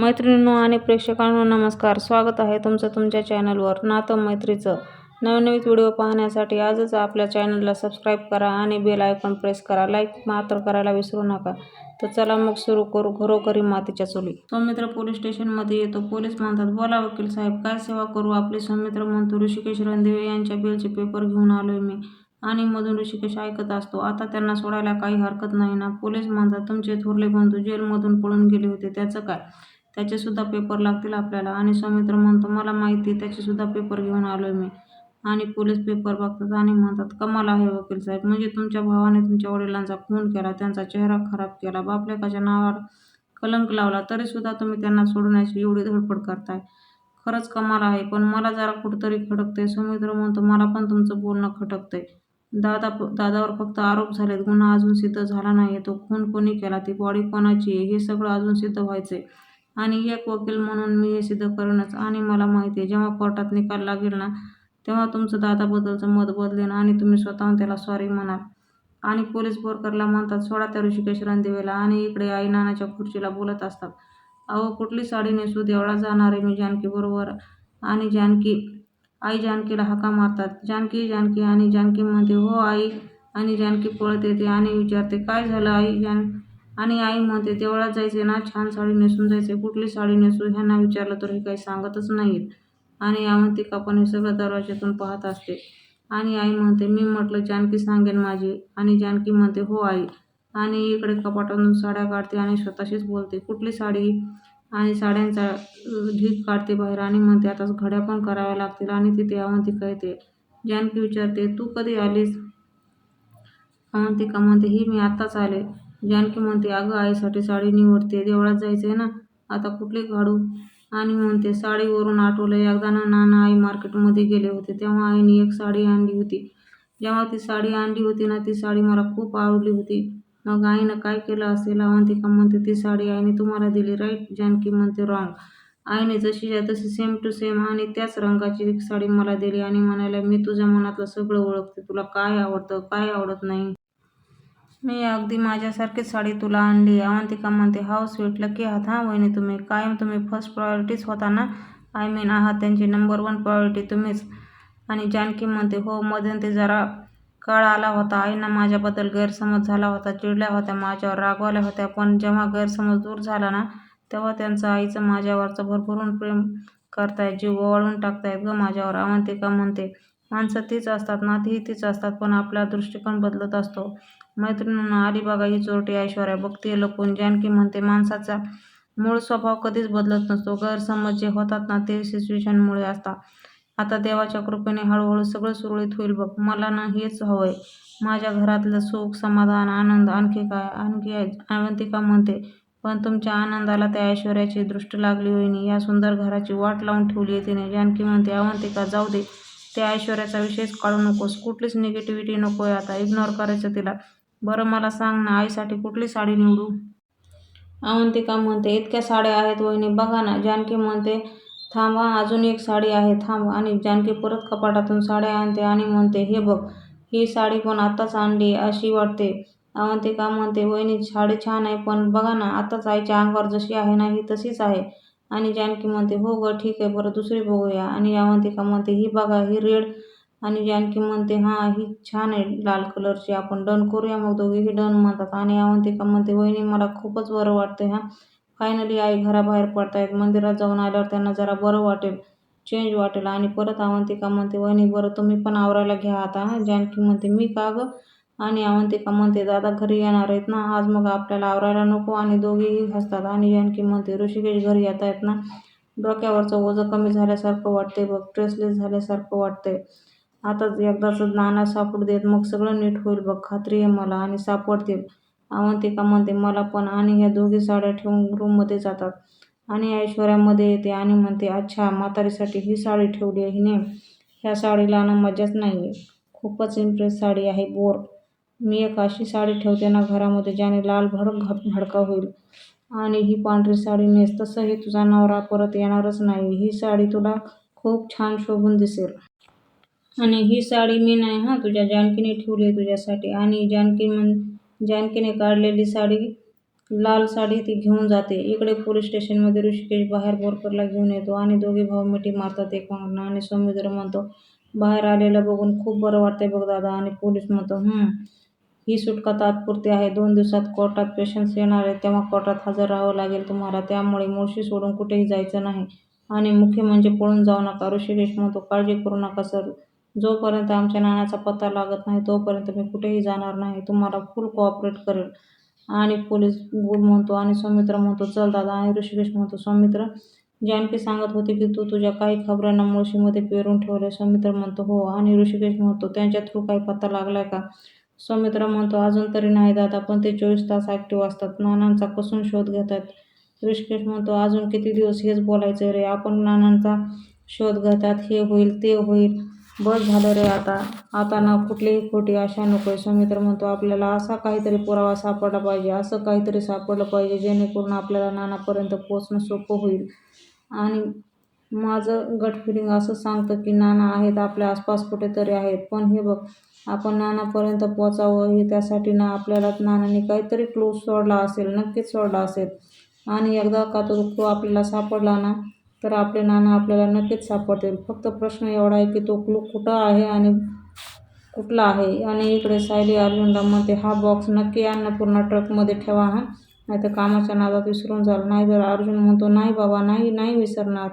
मैत्रिणींनो आणि प्रेक्षकांनो नमस्कार. स्वागत आहे तुमचं तुमच्या चॅनलवर नातं मैत्रीचं. नवनवीन व्हिडिओ पाहण्यासाठी आजच आपल्या चॅनलला सबस्क्राईब करा आणि बेल आयकॉन प्रेस करा. लाईक मात्र करायला विसरू नका. तर चला मग सुरू करू घरोघरी मातीच्या चुली. सौमित्र पोलीस स्टेशनमध्ये येतो. पोलीस म्हणतात बोला वकील साहेब काय सेवा करू? आपले सौमित्र म्हणतो ऋषिकेश रणदेवे यांच्या बिलचे पेपर घेऊन आलोय मी आणि मधून ऋषिकेश ऐकत असतो. आता त्यांना सोडायला काही हरकत नाही ना? पोलीस म्हणतात तुमचे थोरले बंधू जेलमधून पळून गेले होते. त्याचं काय? त्याचेसुद्धा पेपर लागतील आपल्याला. आणि सौमित्र म्हणतो मला माहिती आहे सुद्धा पेपर घेऊन आलो आहे मी. आणि पोलीस पेपर बघतात आणि म्हणतात कमाल आहे वकील साहेब. म्हणजे तुमच्या भावाने तुमच्या वडिलांचा खून केला त्यांचा चेहरा खराब केला बापलेकाच्या नावावर कलंक लावला तरीसुद्धा तुम्ही त्यांना सोडण्याची एवढी धडपड करताय. खरंच कमाल आहे पण मला जरा कुठंतरी खटकते सौमित्र म्हणतो मला पण तुमचं बोलणं खटकतंय दादा दादावर फक्त आरोप झालेत. गुन्हा अजून सिद्ध झाला नाही तो खून कोणी केला? ती बॉडी कोणाची आहे? हे सगळं अजून सिद्ध व्हायचंय. आणि एक वकील म्हणून मी हे सिद्ध करेनच आणि मला माहिती आहे जेव्हा कोर्टात निकाल लागेल ना तेव्हा तुमचं दादाबद्दलचं मत बदलेन आणि तुम्ही स्वतःहून त्याला सॉरी म्हणाल. आणि पोलीस बोरकरला म्हणतात सोडा त्या ऋषिकेश रणदिवेला आणि इकडे आई नानाच्या खुर्चीला बोलत असतात. अहो कुठली साडी नेसू देवळा जाणार आहे मी जानकीबरोबर आणि जानकी आई जानकीला हाका मारतात. जानकी जानकी आणि जानकी म्हणते हो आई आणि जानकी पळत येते आणि विचारते काय झालं आई जान आणि आई म्हणते देवळात जायचे ना छान साडी नेसून जायचे कुठली साडी नेसू ह्यांना विचारलं तर हे काही सांगतच नाहीत. आणि अवंतिका पण हे सगळं दरवाज्यातून पाहत असते. आणि आई म्हणते मी म्हटलं जानकी सांगेन माझी. आणि जानकी म्हणते हो आई. आणि इकडे कपाटातून साड्या काढते आणि स्वतःशीच बोलते कुठली साडी? आणि साड्यांचा ढीक काढते बाहेर आणि म्हणते आता घड्या पण कराव्या लागतील. आणि तिथे अवंतिका येते जानकी विचारते तू कधी आलीस? अवंतिका म्हणते ही मी आत्ताच आले. जानकी म्हणते अगं आईसाठी साडी निवडते देवळात जायचंय ना? आता कुठली काढू? आणि म्हणते साडीवरून आठवलं एकदा ना नाना आई मार्केटमध्ये गेले होते तेव्हा आईने एक साडी आणली होती. जेव्हा ती साडी आणली होती ना ती साडी मला खूप आवडली होती. मग आईनं काय केलं असेल? अवंतिका म्हणते ती साडी आईने तुम्हाला दिली राईट जानकी म्हणते रॉंग. आईने जशी तशी सेम टू सेम आणि त्याच रंगाची एक साडी मला दिली आणि म्हणायला मी तुझ्या मनातलं सगळं ओळखते तुला काय आवडतं काय आवडत नाही? मी अगदी माझ्यासारखीच साडी तुला आणली. अवंतिका म्हणते हाव स्वीट लकी आहात हां वहिनी तुम्ही? कायम तुम्ही फर्स्ट प्रायोरिटीच होता ना? आय मीन आहात त्यांची नंबर वन प्रायोरिटी तुम्हीच. आणि जानकी म्हणते हो ते जरा काळ आला होता. आईंना माझ्याबद्दल गैरसमज झाला होता चिडल्या होत्या माझ्यावर रागवल्या होत्या. पण जेव्हा गैरसमज दूर झाला ना तेव्हा त्यांचं आईचं माझ्यावरचं भरभरून प्रेम करतायत जीव ओवाळून टाकतायत ग माझ्यावर. अवंतिका म्हणते माणसं तीच असतात ना तीच असतात पण आपला दृष्टिकोन बदलत असतो. मैत्रिणींना अलिबागा ही चोरटी ऐश्वर्या बघते लपून. जानकी म्हणते माणसाचा मूळ स्वभाव कधीच बदलत नसतो. गैरसमज जे होतात ना ते सिच्युएशनमुळे असतात. आता देवाच्या कृपेने हळूहळू सगळं सुरळीत होईल बघ. मला ना हेच हवंय. माझ्या घरातलं सुख समाधान आनंद आणखी काय? आणखी अवंतिका म्हणते पण तुमच्या आनंदाला त्या ऐश्वर्याची दृष्ट लागली होईनी. या सुंदर घराची वाट लावून ठेवली आहे तिने. जानकी म्हणते अवंतिका जाऊ दे. त्या ऐश्वर्याचा विषयच काढू नकोस. कुठलीच निगेटिव्हिटी नको आहे आता. इग्नोर करायचं तिला. बरं मला सांग ना आईसाठी कुठली साडी निवडू? अवंतिका म्हणते इतक्या साड्या आहेत वहिनी बघा ना जानकी म्हणते थांबा अजून एक साडी आहे थांब. आणि जानकी परत कपाटातून साड्या आणते आणि म्हणते हे बघ ही साडी पण आत्ताच आणली अशी वाटते. अवंतिका म्हणते वहिनी साडी छान आहे पण बघा ना आत्ताच आईच्या अंगावर जशी आहे ना ही तशीच आहे. आणि जानकी म्हणते हो गं ठीक आहे बरं दुसरी बघूया. आणि अवंतिका म्हणते ही बघा ही रेड आणि जानकी म्हणते हां ही छान आहे लाल कलरची आपण डन करूया. मग दोघेही डन म्हणतात. आणि अवंतिका म्हणते वहिनी मला खूपच बरं वाटते हां. फायनली आई घराबाहेर पडतायत. मंदिरात जाऊन आल्यावर त्यांना जरा बरं वाटेल चेंज वाटेल. आणि परत अवंतिका म्हणते वहिनी बरं तुम्ही पण आवरायला घ्या आता हां. जानकी म्हणते मी का गं? आणि अवंतिका म्हणते दादा घरी येणार आहेत ना आज मग आपल्याला आवरायला नको. आणि दोघेही हसतात. आणि जानकी म्हणते ऋषिकेश घरी येत आहेत ना? डोक्यावरचं ओझं कमी झाल्यासारखं वाटते बघ ट्रेसलेस झाल्यासारखं वाटतंय. आताच एकदाचं नाना सापडू देत. मग सगळं नीट होईल बघ. खात्री आहे मला आणि सापडतील अवंतिका म्हणते मला पण. आणि ह्या दोघी साड्या ठेवून रूममध्ये जातात. आणि ऐश्वर्यामध्ये येते आणि म्हणते अच्छा म्हातारीसाठी ही साडी ठेवली आहे हिने. ह्या साडीला ना मजाच नाही आहे खूपच इम्प्रेस साडी आहे बोर. मी एक अशी साडी ठेवते ना घरामध्ये ज्याने लाल भडक भडका होईल. आणि ही पांढरी साडी नेस. तसंही तुझा नवरा परत येणारच नाही. ही साडी तुला खूप छान शोभून दिसेल. आणि ही साडी मी नाही हां तुझ्या जानकीने ठेवली आहे तुझ्यासाठी. आणि जानकी म्हण जानकीने काढलेली साडी लाल साडी ती घेऊन जाते. इकडे पोलीस स्टेशनमध्ये ऋषिकेश बाहेर बोरकरला घेऊन येतो आणि दोघे भाऊ मिठी मारतात. एकमेकांना आणि सौमित्र म्हणतो बाहेर आलेलं बघून खूप बरं वाटतंय बघ दादा. आणि पोलीस म्हणतो हं ही सुटका तात्पुरती आहे? दोन दिवसात कोर्टात पेशन्स येणार आहेत. तेव्हा कोर्टात हजर राहावं लागेल तुम्हाला. त्यामुळे मुळशी सोडून कुठेही जायचं नाही. आणि मुख्य म्हणजे पळून जाऊ नका. ऋषिकेश म्हणतो काळजी करू नका सर. जोपर्यंत आमच्या नानाचा पत्ता लागत नाही तोपर्यंत मी कुठेही जाणार नाही. तुम्हाला फुल कोऑपरेट करेल. आणि पोलीस गुड म्हणतो आणि सौमित्र म्हणतो चल दादा. आणि ऋषिकेश म्हणतो सौमित्र जानकी सांगत होती की तू तुझ्या काही खबरांना मुळशीमध्ये पेरून ठेवले सौमित्र म्हणतो हो. आणि ऋषिकेश म्हणतो त्यांच्या थ्रू काही पत्ता लागलाय का? सौमित्र म्हणतो अजून तरी नाही दादा पण ते चोवीस तास ॲक्टिव्ह असतात. नानांचा कसून शोध घेत आहेत ऋषिकेश म्हणतो अजून किती दिवस हेच बोलायचं रे? आपण नानांचा शोध घेतात हे होईल ते होईल. बस झालं रे आता. आता ना कुठलीही खोटी आशा नको आहे सौमित्र म्हणतो आपल्याला असा काहीतरी पुरावा सापडला पाहिजे. असं काहीतरी सापडलं पाहिजे जेणेकरून आपल्याला नानापर्यंत पोचणं सोपं होईल. आणि माझं गट फिलिंग असं सांगतं की नाना आहेत आपल्या आसपास कुठेतरी आहेत. पण हे बघ आपण नानापर्यंत पोचावं हे त्यासाठी ना आपल्याला नानाने काहीतरी क्लू सोडला असेल नक्कीच सोडला असेल. आणि एकदा का तो क्लू आपल्याला सापडला ना तर आपले नाना आपल्याला नक्कीच सापडतील. फक्त प्रश्न एवढा आहे की तो क्लू कुठं आहे आणि कुठला आहे? आणि इकडे सायली अर्जुनला म्हणते हा बॉक्स नक्की अन्नपूर्णा ट्रकमध्ये ठेवा हा. नाही तर कामाच्या नादात विसरून जाल. नाही तर अर्जुन म्हणतो नाही बाबा नाही नाही विसरणार.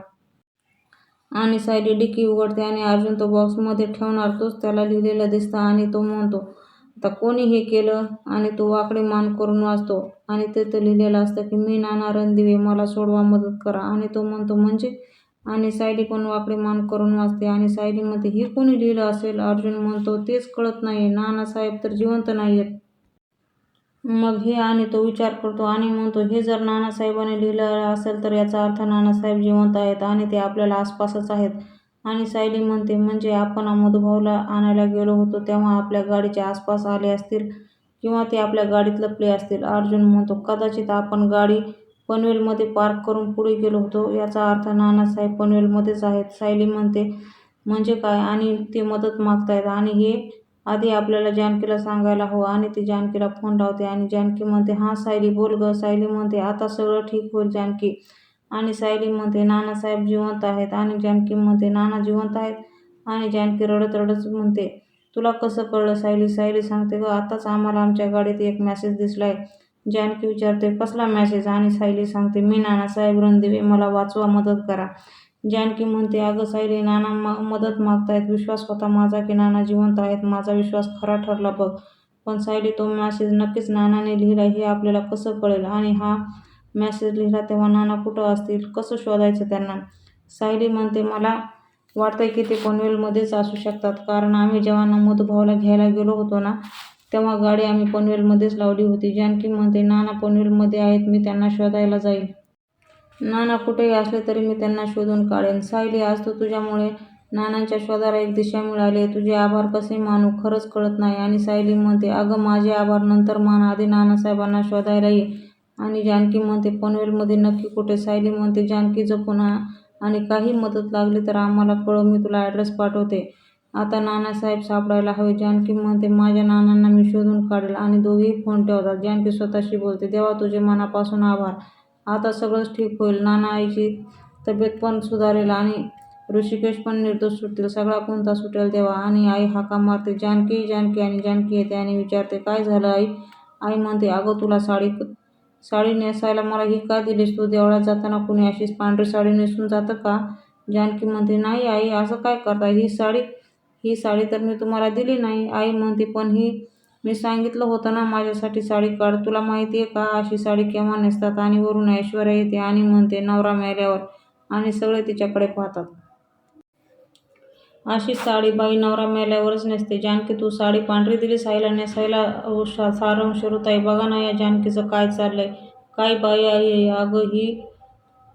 आणि सायली डिक्की उघडते आणि अर्जुन तो बॉक्समध्ये ठेवणार तोच त्याला लिहिलेला दिसतं आणि तो म्हणतो आता कोणी हे केलं? आणि तो वाकडे मान करून वाचतो. आणि तिथं लिहिलेलं असतं की मी नाना रणदिवे मला सोडवा मदत करा. आणि तो म्हणतो म्हणजे? आणि सायली पण वाकडे मान करून वाचते. आणि सायलीमध्ये हे कोणी लिहिलं असेल? अर्जुन म्हणतो तेच कळत नाही. नानासाहेब तर जिवंत नाही आहेत मग हे आणि तो विचार करतो आणि म्हणतो हे जर नानासाहेबाने लिहिलं असेल तर याचा अर्थ नानासाहेब जिवंत आहेत आणि ते आपल्याला आसपासच आहेत. आणि सायली म्हणते म्हणजे आपण मधुभाऊला आणायला गेलो होतो तेव्हा आपल्या गाडीच्या आसपास आले असतील किंवा ते आपल्या गाडीत लपले असतील. अर्जुन म्हणतो कदाचित आपण गाडी पनवेलमध्ये पार्क करून पुढे गेलो होतो याचा अर्थ नानासाहेब पनवेलमध्येच आहेत. सायली म्हणते म्हणजे काय? आणि ते मदत मागतायत आणि हे आधी आपल्याला जानकीला सांगायला हवं आणि ती जानकीला फोन लावते आणि जानकी म्हणते हां सायली बोल गं. सायली म्हणते आता सगळं ठीक होईल जानकी. आणि सायलीमध्ये नानासाहेब जिवंत आहेत आणि जानकीमध्ये नाना जिवंत आहेत आणि जानकी रडत रडत म्हणते तुला कसं कळलं सायली? सायली सांगते गं आताच आम्हाला आमच्या गाडीत एक मेसेज दिसलाय. जानकी विचारते कसला मेसेज आणि सायली सांगते मी नानासाहेब रणदिवे मला वाचवा मदत करा. जानकी म्हणते अगं सायली नाना मा मदत मागतायत विश्वास होता माझा की नाना जिवंत आहेत माझा विश्वास खरा ठरला बघ. पण सायली तो मॅसेज नक्कीच नानाने लिहिला हे आपल्याला कसं कळेल? आणि हा मेसेज लिहिला तेव्हा नाना कुठं असतील? कसं शोधायचं त्यांना? सायली म्हणते मला वाटतंय की ते पनवेलमध्येच असू शकतात. कारण आम्ही जेव्हा मधुभाऊला घ्यायला गेलो होतो ना तेव्हा गाडी आम्ही पनवेलमध्येच लावली होती. जानकी म्हणते नाना पनवेलमध्ये आहेत मी त्यांना शोधायला जाईल. नाना कुठेही असले तरी मी त्यांना शोधून काढेन. सायली आज तू तुझ्यामुळे नानांच्या शोधाला एक दिशा मिळाली तुझे आभार कसे मानू? खरंच कळत नाही. आणि सायली म्हणते अगं माझे आभार नंतर मान आधी नानासाहेबांना शोधायला ये. आणि जानकी म्हणते पनवेलमध्ये नक्की कुठे? सायली म्हणते जानकी पुन्हा आणि काही मदत लागली तर आम्हाला कळव मी तुला ॲड्रेस पाठवते. आता नानासाहेब सापडायला हवे. जानकी म्हणते माझ्या नानांना मी शोधून काढेल आणि दोघेही फोन ठेवतात. जानकी स्वतःशी बोलते देवा तुझे मनापासून आभार. आता सगळंच ठीक होईल. नाना आईची तब्येत पण सुधारेल आणि ऋषिकेश पण निर्दोष सुटतील. सगळा कोणता सुटेल तेव्हा आणि आई हाका मारते. जानकी जानकी आणि जानकी येते आणि विचारते काय झालं आई? आई म्हणते अगं तुला साडी साडी नेसायला मला ही का दिलीस तू? देवळात जाताना कुणी अशीच पांढरी साडी नेसून जातं का? जानकी म्हणते नाही आई असं काय करता? ही साडी ही साडी तर मी तुम्हाला दिली नाही. आई म्हणते पण ही मी सांगितलं होतं ना माझ्यासाठी साडी काढ. तुला माहिती आहे का अशी साडी केव्हा नेसतात? आणि वरून ऐश्वर्या येते आणि म्हणते नवरा मेल्यावर. आणि सगळे तिच्याकडे पाहतात. अशी साडी बाई नवरा मेल्यावरच नेसते. जानकी तू साडी पांढरी दिली साईला नेसायला सारंग ताई बघा ना या जानकीचं काय चाललंय. काय बाई आई अगं ही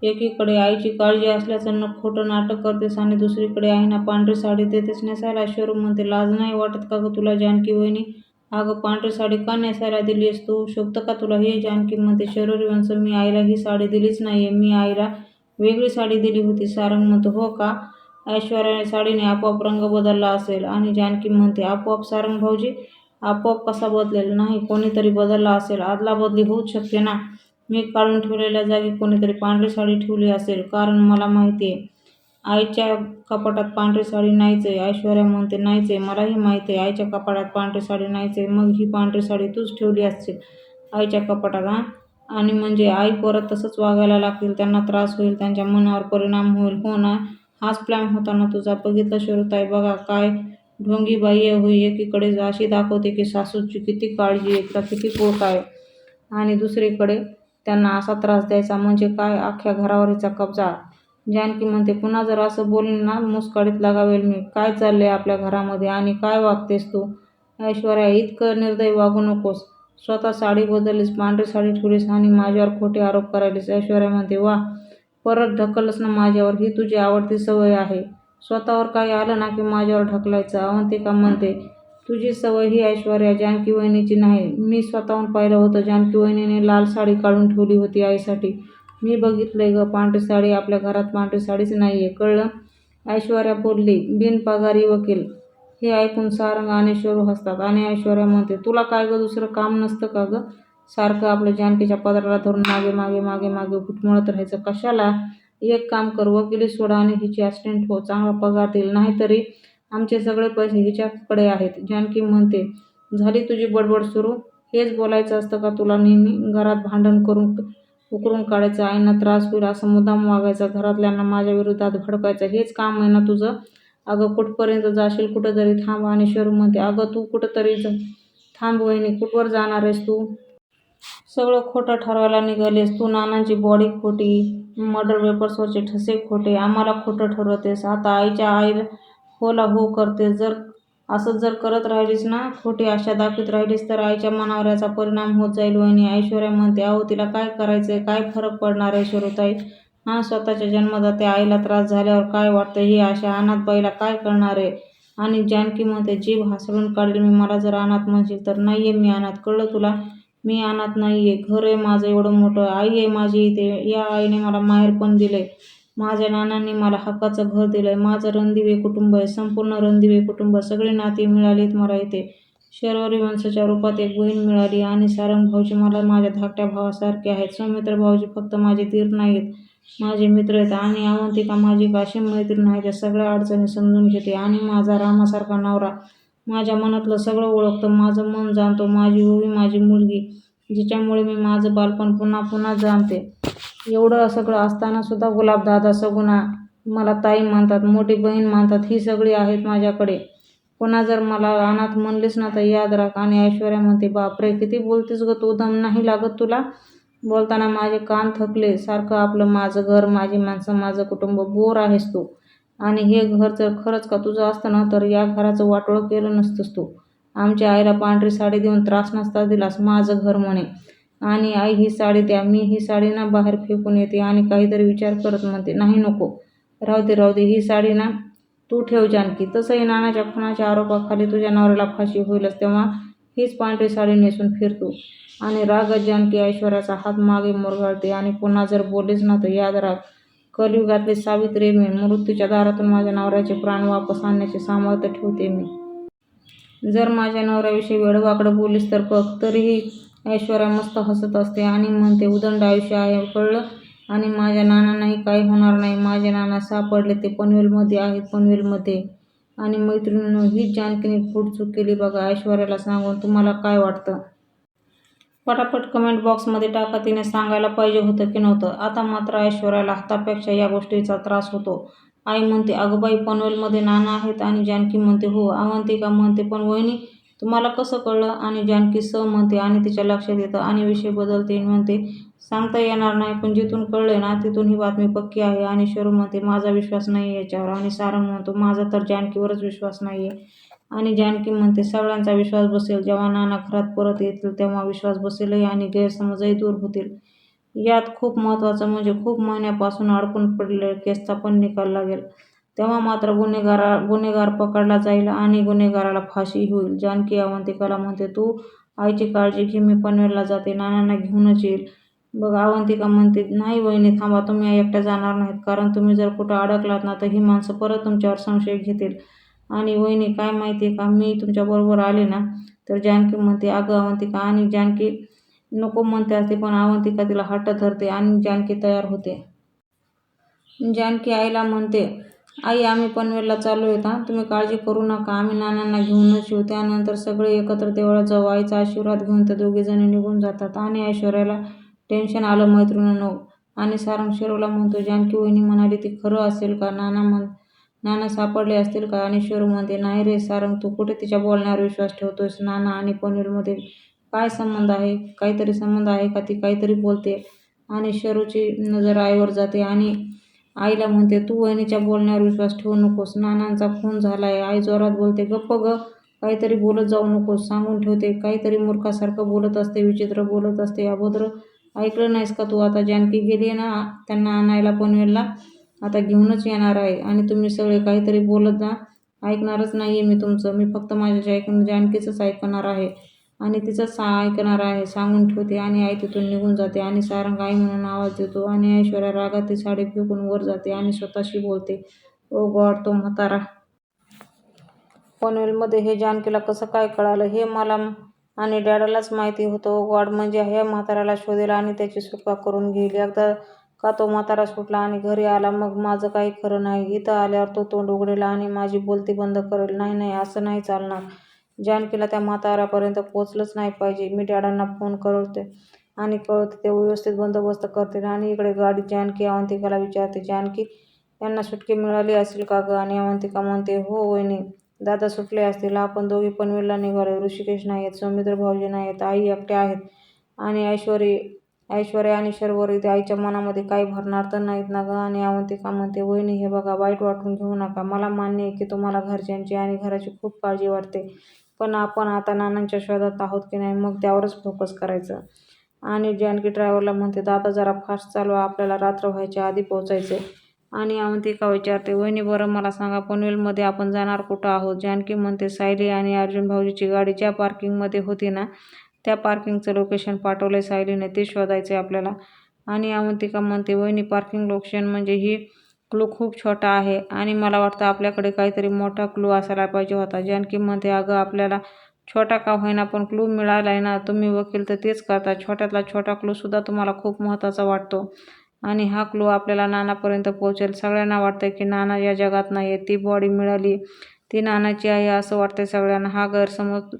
एकीकडे आईची काळजी असल्याचं न खोटं नाटक करतेस आणि दुसरीकडे आईना पांढरी साडी देतेस नेसायला? शरू म्हणते लाज नाही वाटत का गं तुला जानकी वहिनी? अगं पांढरी साडी का नेसायला दिलीस तू? शोभतं का तुला? हे जानकी म्हणते शरीर वंश मी आईला ही साडी दिलीच नाही आहे मी आईला वेगळी साडी दिली होती सारंग म्हणतो. हो का? ऐश्वर्याने साडीने आपोआप रंग बदलला असेल आणि जानकी म्हणते आपोआप सारंग भाऊजी आपोआप कसा बदलेल? नाही कोणीतरी बदलला असेल. आदला बदली होऊच शकते ना. मी काढून ठेवलेल्या जागी कोणीतरी पांढरी साडी ठेवली असेल. कारण मला माहिती आहे आईच्या कपाटात पांढरी साडी नाहीच आहे. ऐश्वर्या म्हणते नाहीच आहे. मलाही माहिती आहे आईच्या कपाटात पांढरी साडी नाहीच आहे. मग ही पांढरी साडी तूच ठेवली असतील आईच्या कपाटात हां? आणि म्हणजे आई परत तसंच वागायला लागतील त्यांना त्रास होईल त्यांच्या मनावर परिणाम होईल. हो ना? हाच प्लॅन होता ना तुझा बघितलं शिवताई बघा काय ढोंगी बाई आहे होई. एकीकडे अशी दाखवते की सासूची किती काळजी आहे तिला किती पोट आहे. आणि दुसरीकडे त्यांना असा त्रास द्यायचा म्हणजे काय? अख्ख्या घरावरीचा कब्जा. जानकी म्हणते पुन्हा जर असं बोलून ना मुसकाडीत लागावेल मी. काय चाललंय आपल्या घरामध्ये? आणि काय वागतेस तू? ऐश्वर्या इतकं निर्दय वागू नकोस. स्वतः साडी बदललीस पांढरी साडी ठेवलीस आणि माझ्यावर खोटे आरोप करायलीस. ऐश्वर्या म्हणते वा परत ढकलच ना माझ्यावर. ही तुझी आवडती सवय आहे. स्वतःवर काही आलं ना की माझ्यावर ढकलायचं. अवंतिका म्हणते? तुझी सवय ही ऐश्वर्या जानकी वहिनीची नाही. मी स्वतःहून पाहिलं होतं. जानकी वहिनीने लाल साडी काढून ठेवली होती आईसाठी. मी बघितलंय ग पांढरी साडी आपल्या घरात पांढरी साडीच नाही आहे कळलं? ऐश्वर्या बोलली बिनपगारी वकील. हे ऐकून सारंग आणि शोरू हसतात. आणि ऐश्वर्या म्हणते तुला काय गं दुसरं काम नसतं का गं? सारखं आपल्या जानकीच्या पदराला धरून मागे मागे मागे मागे घुटमळत राहायचं. कशाला? एक काम कर वकिली सोडा आणि हिची ॲक्सिडेंट हो. चांगला पगार देईल. नाहीतरी आमचे सगळे पैसे हिच्याकडे आहेत. जानकी म्हणते झाली तुझी बडबड सुरू? हेच बोलायचं असतं का तुला? नेहमी घरात भांडण करून उकरून काढायचं. आईना त्रास होईल असं मुद्दाम वागायचं. घरातल्यांना माझ्या विरोधात भडकायचं. हेच काम आहे ना तुझं? अगं कुठपर्यंत जाशील? कुठं तरी थांब. आणि शरू म्हणते अगं तू कुठंतरी थांब वहिनी. कुठवर जाणार आहेस तू? सगळं खोटं ठरवायला निघालेस. तू नानांची बॉडी खोटी मर्डर पेपर्सवरचे ठसे खोटे आम्हाला खोटं ठरवतेस. आता आईच्या आईला होला हो करते. जर असं जर करत राहिलीस ना खोटी आशा दाखवत राहिलीस तर आईच्या मनावर याचा परिणाम होत जाईल. वहिनी ऐश्वर्या म्हणते अहो तिला काय करायचंय? काय फरक पडणार आहे हा हां स्वतःच्या जन्मदात्या आईला त्रास झाल्यावर काय वाटतं? ही आशा अनाथ बाईला काय करणार आहे? आणि जानकी म्हणते जीभ हासळून काढली मी. मला जर अनाथ म्हणशील तर नाही आहे मी अनाथ. कळलं तुला? मी अनाथ नाही आहे घर आहे माझं एवढं मोठं आई आहे माझी इथे. या आईने मला माहेर पण दिले माझ्या नानांनी मला हक्काचं घर दिलं आहे माझं रणदिवे कुटुंब आहे संपूर्ण रणदिवे कुटुंब सगळी नाती मिळालेत मला इथे. शर्वरी वंशाच्या रूपात एक बहीण मिळाली आणि सारंग भाऊजी मला माझ्या धाकट्या भावासारखे आहेत. सौमित्र भाऊजी फक्त माझे तीर नाहीत माझे मित्र आहेत आणि अवंतिका माझी काशी मैत्रीण आहे त्या सगळ्या अडचणी समजून घेते आणि माझा रामासारखा नवरा माझ्या मनातलं सगळं ओळखतं. माझं मन जाणतो. माझी ओवी माझी मुलगी. जिच्यामुळे मी माझं बालपण पुन्हा पुन्हा जाणते. एवढं सगळं असताना सुद्धा गुलाबदादा सगुणा मला ताई मानतात मोठी बहीण मानतात. ही सगळी आहेत माझ्याकडे. पुन्हा जर मला अनाथ म्हणलीस ना तर याद राख आणि ऐश्वर्या म्हणते बापरे किती बोलतेस ग? तू दम नाही लागत तुला? बोलताना माझे कान थकले. सारखं आपलं माझं घर माझी माणसं माझं कुटुंब बोर आहेस तू. आणि हे घर जर खरंच का तुझं असतं ना तर या घराचं वाटोळं केलं नसतंस तू. आमच्या आईला पांढरी साडी देऊन त्रास नसता दिलास माझं घर म्हणे. आणि आई ही साडी द्या मी ही साडी ना बाहेर फेकून येते आणि काहीतरी विचार करत म्हणते नाही नको राहू दे राहू दे ही साडी ना तू ठेव जानकी. तसंही नानाच्या खुनाच्या आरोपाखाली तुझ्या नवऱ्याला फाशी होईलच तेव्हा हीच पांढरी साडी नेसून फिरतो. आणि रागत जानकी ऐश्वर्याचा हात मागे मुरगाळते आणि पुन्हा जर बोललीच ना तर याद राख कलयुगातले सावित्री मी. मृत्यूच्या दारातून माझ्या नवऱ्याचे प्राण वापस आणण्याचे सामर्थ्य ठेवते मी. जर माझ्या नवऱ्याविषयी वेडवाकडं बोलीस तर बघ तरीही ऐश्वर्या मस्त हसत असते आणि म्हणते उदंड आयुष्य आहे कळलं? आणि माझ्या नानांनाही काही होणार नाही. माझे नाना सापडले ते पनवेलमध्ये आहेत पनवेलमध्ये. आणि मैत्रिणीनं हीच जानकीने चूक केली बघा. ऐश्वर्याला सांगून तुम्हाला काय वाटतं? पटापट कमेंट बॉक्समध्ये टाका तिने सांगायला पाहिजे होतं की नव्हतं. आता मात्र ऐश्वर्याला हातापेक्षा या गोष्टीचा त्रास होतो. आई म्हणते अगं बाई पनवेलमध्ये नाना आहेत आणि जानकी म्हणते हो अवंतिका म्हणते पण वहिनी तुम्हाला कसं कळलं? आणि जानकी स म्हणते आणि तिच्या लक्षात येतं आणि विषय बदलते. म्हणते सांगता येणार नाही पण जिथून कळले ना तिथून ही बातमी पक्की आहे. आणि शरू म्हणते माझा विश्वास नाही याच्यावर. आणि सारंग म्हणतो माझा तर जानकीवरच विश्वास नाही आहे आणि जानकी म्हणते सगळ्यांचा विश्वास बसेल. जेव्हा नाना घरात परत येतील तेव्हा विश्वास बसेलही आणि गैरसमजही दूर होतील. यात खूप महत्त्वाचं म्हणजे खूप महिन्यापासून अडकून पडलेल्या केसचा पण निकाल लागेल. तेव्हा मात्र गुन्हेगारा गुन्हेगार पकडला जाईल आणि गुन्हेगाराला फाशी होईल. जानकी अवंतिकाला म्हणते तू आईची काळजी घे मी पनवेलला जाते. नानांना घेऊनच येईल. बघ अवंतिका म्हणते नाही वहिनी थांबा. तुम्ही एकट्या जाणार नाहीत. कारण तुम्ही जर कुठं अडकलात ना तर ही माणसं परत तुमच्यावर संशय घेतील. आणि वहिनी काय माहिती आहे का? मी तुमच्याबरोबर आले ना तर जानकी म्हणते अगं अवंतिका आणि जानकी नको म्हणते असते पण अवंतिका तिला हट्ट धरते आणि जानकी तयार होते. जानकी आईला म्हणते आई आम्ही पनवेलला चाललो आहेत हां तुम्ही काळजी करू नका आम्ही नानांना घेऊनच येऊ. त्यानंतर सगळे एकत्र देवळात जाऊ. आईचा आशीर्वाद घेऊन त्या दोघीजणी निघून जातात आणि ऐश्वर्याला टेन्शन आलं मैत्रिणीनं. आणि सारंग शिरोला म्हणतो जानकी वहिनी म्हणाली ती खरं असेल का? नाना म्हण नाना सापडले असतील का? आणि शेरू म्हणते नाही रे सारंग तू कुठे तिच्या बोलण्यावर विश्वास ठेवतोयस? नाना आणि पनवेलमध्ये काय संबंध आहे? काहीतरी संबंध आहे का? ती काहीतरी बोलते. आणि शरूची नजर आईवर जाते आणि आईला म्हणते तू वहिनीच्या बोलण्यावर विश्वास ठेवू नकोस. नानांचा खून झालाय. आई जोरात बोलते गप्प ग काहीतरी बोलत जाऊ नकोस सांगून ठेवते काहीतरी मूर्खासारखं बोलत असते विचित्र बोलत असते. अभद्र ऐकलं नाहीस का तू? आता जानकी गेली आहे ना त्यांना आणायला पनवेलला? आता घेऊनच येणार आहे. आणि तुम्ही सगळे काहीतरी बोलत जा. ऐकणारच नाही आहे मी तुमचं. मी फक्त माझ्या ऐकून म्हणजे जानकीचंच ऐकणार आहे. आणि तिचं सा ऐकणार आहे. सांगून ठेवते. आणि आई तिथून निघून जाते. आणि सारंग आई म्हणून आवाज देतो. आणि ऐश्वर्या रागात ती साडी फेकून वर जाते आणि स्वतःशी बोलते. ओ गॉड तो म्हातारा. पनवेलमध्ये हे जानकीला कसं काय कळालं? हे मला आणि डॅडालाच माहिती होतं. ओ गॉड म्हणजे ह्या म्हाताऱ्याला शोधेल आणि त्याची सुटका करून घेईल. एकदा का तो म्हातारा सुटला आणि घरी आला? मग माझं काही खरं नाही. इथं आल्यावर तो तोंड उघडेल आणि माझी बोलती बंद करेल. नाही नाही असं नाही चालणार. जानकीला त्या म्हाताऱ्यापर्यंत पोचलंच नाही पाहिजे. मी डॅडांना फोन करते आणि कळवते. ते व्यवस्थित बंदोबस्त करतील आणि इकडे गाडी जानकी अवंतिकाला विचारते. जानकी यांना सुटकी मिळाली असेल का गं? आणि अवंतिका म्हणते हो वहिनी. दादा सुटले असतील. आपण दोघी पनवेलला निघालो. ऋषिकेश नाही आहेत सौमित्र भाऊजी नाही आहेत आई एकट्या आहेत आणि ऐश्वरी ऐश्वर्या आणि शर्वर इथे आईच्या मनामध्ये काही भरणार तर नाहीत ना गं. आणि अवंतिका म्हणते वहिनी हे बघा वाईट वाटून घेऊ नका. मला मान्य आहे की तुम्हाला घरच्यांची आणि घराची खूप काळजी वाटते. पण आपण आता नानांच्या शोधात आहोत की नाही मग त्यावरच फोकस करायचं. आणि जानकी ड्रायव्हरला म्हणते दादा जरा फास्ट चालवा. आपल्याला रात्र व्हायच्या आधी पोहोचायचे आणि अवंतिका विचारते वहिनी बरं मला सांगा पनवेलमध्ये आपण जाणार कुठं आहोत? जानकी म्हणते सायली आणि अर्जुन भाऊजीची गाडी ज्या पार्किंगमध्ये होती ना त्या पार्किंगचं लोकेशन पाठवलं आहे सायलीने ते शोधायचं आहे आपल्याला. आणि अवंतिका म्हणते वहिनी पार्किंग लोकेशन म्हणजे ही क्लू खूप छोटा आहे आणि मला वाटतं आपल्याकडे काहीतरी मोठा क्लू असायला पाहिजे होता. जानकी म्हणते अगं आपल्याला छोटा का होईना पण क्लू मिळाला आहे ना तुम्ही वकील तर तेच करता. छोट्यातला छोटा क्लूसुद्धा तुम्हाला खूप महत्त्वाचा वाटतो. आणि हा क्लू आपल्याला नानापर्यंत पोहोचेल. सगळ्यांना वाटतं की नाना या जगात नाही आहे ती बॉडी मिळाली ती नानाची आहे असं वाटतंय सगळ्यांना. हा गैरसमज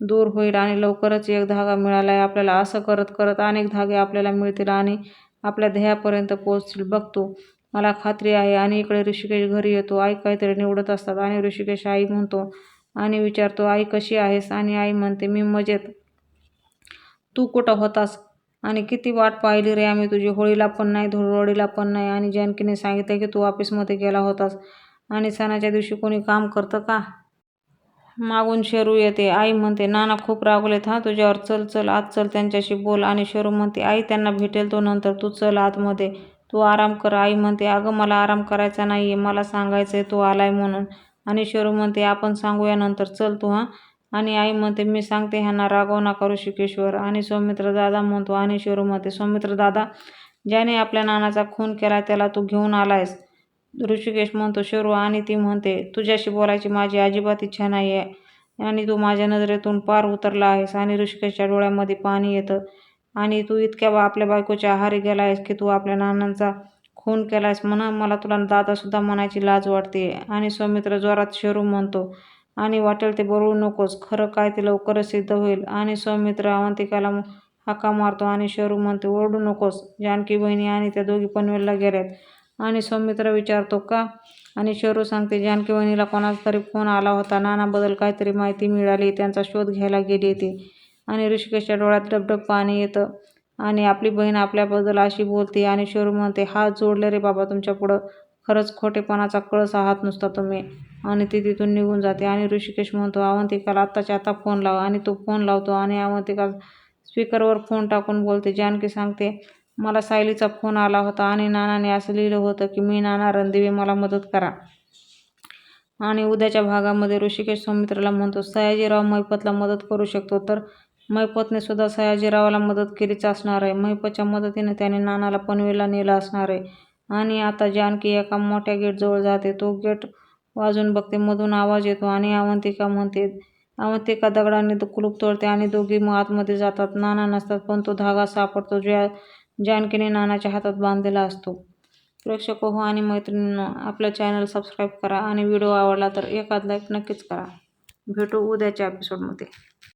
दूर होईल आणि लवकरच एक धागा मिळाला आहे आपल्याला असं करत करत अनेक धागे आपल्याला मिळतील आणि आपल्या ध्येयापर्यंत पोहोचतील. बघतो मला खात्री आहे आणि इकडे ऋषिकेश घरी येतो. आई काहीतरी निवडत असतात आणि ऋषिकेश आई म्हणतो आणि विचारतो आई कशी आहेस? आणि आई म्हणते मी मजेत. तू कुठं होतास? आणि किती वाट पाहिली रे आम्ही तुझी. होळीला पण नाही धुळवडीला पण नाही. आणि जानकीने सांगितलं की तू ऑफिसमध्ये गेला होतास आणि सणाच्या दिवशी कोणी काम करतं का? मागून शेरू येते. आई म्हणते नाना खूप रागवलेत हां तुझ्यावर चल चल आत चल त्यांच्याशी बोल. आणि शेरू म्हणते आई त्यांना भेटेल तो नंतर तू चल आतमध्ये. तू आराम कर. आई म्हणते अगं मला आराम करायचा नाही आहे मला सांगायचं आहे तू आलाय म्हणून. आणि शेरू म्हणते आपण सांगूया नंतर चल तू हां. आणि आई म्हणते मी सांगते ह्यांना रागव करू श्रीकेश्वर आणि सौमित्र दादा म्हणतो आणि शेरू म्हणते सौमित्र दादा ज्याने आपल्या नानाचा खून केला त्याला तू घेऊन आलायस. ऋषिकेश म्हणतो शरू आणि ती म्हणते तुझ्याशी बोलायची माझी अजिबात इच्छा नाही आहे आणि तू माझ्या नजरेतून पार उतरला आहेस आणि ऋषिकेशच्या डोळ्यामध्ये पाणी येतं आणि तू इतक्या बा आपल्या बायकोच्या आहारी गेला आहेस की तू आपल्या नानांचा खून केला आहेस म्हणा मला तुला दादासुद्धा म्हणायची लाज वाटते आणि सौमित्र जोरात शरू म्हणतो आणि वाटेल ते बोलू नकोस खरं काय ते लवकरच सिद्ध होईल आणि सौमित्र अवंतिकाला हाका मारतो आणि शरू म्हणते ओरडू नकोस जानकी बहिणी आणि त्या दोघी पनवेलला गेल्यात. आणि सौमित्र विचारतो का? आणि शेरू सांगते जानकी कोणाचा तरी फोन आला होता. नानाबद्दल काहीतरी माहिती मिळाली. त्यांचा शोध घ्यायला गेली ती आणि ऋषिकेशच्या डोळ्यात डबडब पाणी येतं. आणि आपली बहीण आपल्याबद्दल अशी बोलते आणि शेरू म्हणते हात जोडले रे बाबा तुमच्या पुढं. खरंच खोटेपणाचा कळस आहात नुसता तुम्ही. आणि ती तिथून निघून जाते. आणि ऋषिकेश म्हणतो अवंतिकाला आत्ताच्या आता फोन लाव. आणि तो फोन लावतो आणि अवंतिका स्पीकरवर फोन टाकून बोलते. जानकी सांगते मला सायलीचा फोन आला होता आणि नानाने असं लिहिलं होतं की मी नाना रणदिवे मला मदत करा. आणि उद्याच्या भागामध्ये ऋषिकेश सौमित्राला म्हणतो सयाजीराव मैपतला मदत करू शकतो. तर मैपतने सुद्धा सयाजीरावाला मदत केलीच असणार आहे. मैपतच्या मदतीने त्याने नानाला पनवेलला नेलं असणार आहे. आणि आता जानकी एका मोठ्या गेटजवळ जाते. तो गेट वाजून बघते मधून आवाज येतो आणि अवंतिका म्हणते अवंतिका दगडाने कुलूप तोडते आणि दोघी मग आतमध्ये जातात. नाना नसतात पण तो धागा सापडतो. ज्या जानकीने नानाच्या हातात बांधलेला असतो. प्रेक्षक हो आणि मैत्रिणींनो आपल्या चॅनल सबस्क्राईब करा आणि व्हिडिओ आवडला तर एखाद लाईक नक्कीच करा. भेटू उद्याच्या एपिसोडमध्ये.